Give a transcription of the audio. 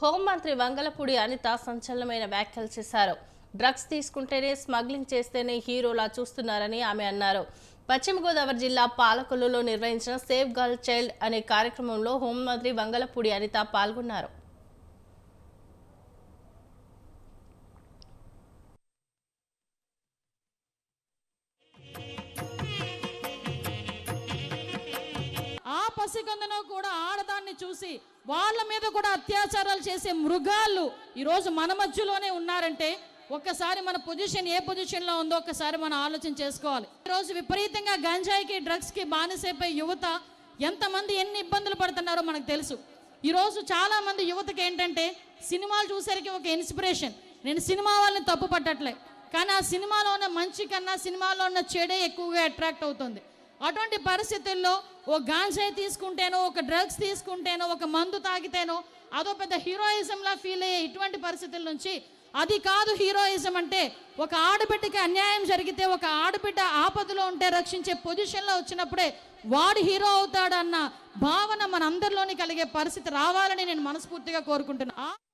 హోంమంత్రి వంగలపూడి అనిత సంచలనమైన వ్యాఖ్యలు చేశారు. డ్రగ్స్ తీసుకుంటేనే స్మగ్లింగ్ చేస్తేనే హీరోలా చూస్తున్నారని ఆమె అన్నారు. పశ్చిమ గోదావరి జిల్లా పాలకొల్లులో నిర్వహించిన సేఫ్ గర్ల్ చైల్డ్ అనే కార్యక్రమంలో హోంమంత్రి వంగలపూడి అనిత పాల్గొన్నారు. ఆ కూడా ఆడదాన్ని చూసి వాళ్ళ మీద కూడా అత్యాచారాలు చేసే మృగాలు ఈరోజు మన మధ్యలోనే ఉన్నారంటే ఒక్కసారి మన పొజిషన్ ఏ పొజిషన్లో ఉందో ఒక్కసారి మనం ఆలోచన చేసుకోవాలి. ఈరోజు విపరీతంగా గంజాయికి డ్రగ్స్కి బానిసైపోయి యువత ఎంతమంది ఎన్ని ఇబ్బందులు పడుతున్నారో మనకు తెలుసు. ఈరోజు చాలామంది యువతకి ఏంటంటే సినిమాలు చూసరికి ఒక ఇన్స్పిరేషన్. నేను సినిమా వాళ్ళని తప్పు పట్టట్లే కానీ ఆ సినిమాలో ఉన్న మంచి కన్నా సినిమాలో ఉన్న చెడే ఎక్కువగా అట్రాక్ట్ అవుతుంది. అటువంటి పరిస్థితుల్లో ఓ గాంజాయి తీసుకుంటేనో ఒక డ్రగ్స్ తీసుకుంటేనో ఒక మందు తాగితేనో అదో పెద్ద హీరోయిజంలా ఫీల్ అయ్యే ఇటువంటి పరిస్థితుల నుంచి అది కాదు హీరోయిజం అంటే ఒక ఆడబిడ్డకి అన్యాయం జరిగితే ఒక ఆడబిడ్డ ఆపదలో ఉంటే రక్షించే పొజిషన్లో వచ్చినప్పుడే వాడు హీరో అవుతాడన్న భావన మనందరిలోని కలిగే పరిస్థితి రావాలని నేను మనస్ఫూర్తిగా కోరుకుంటున్నాను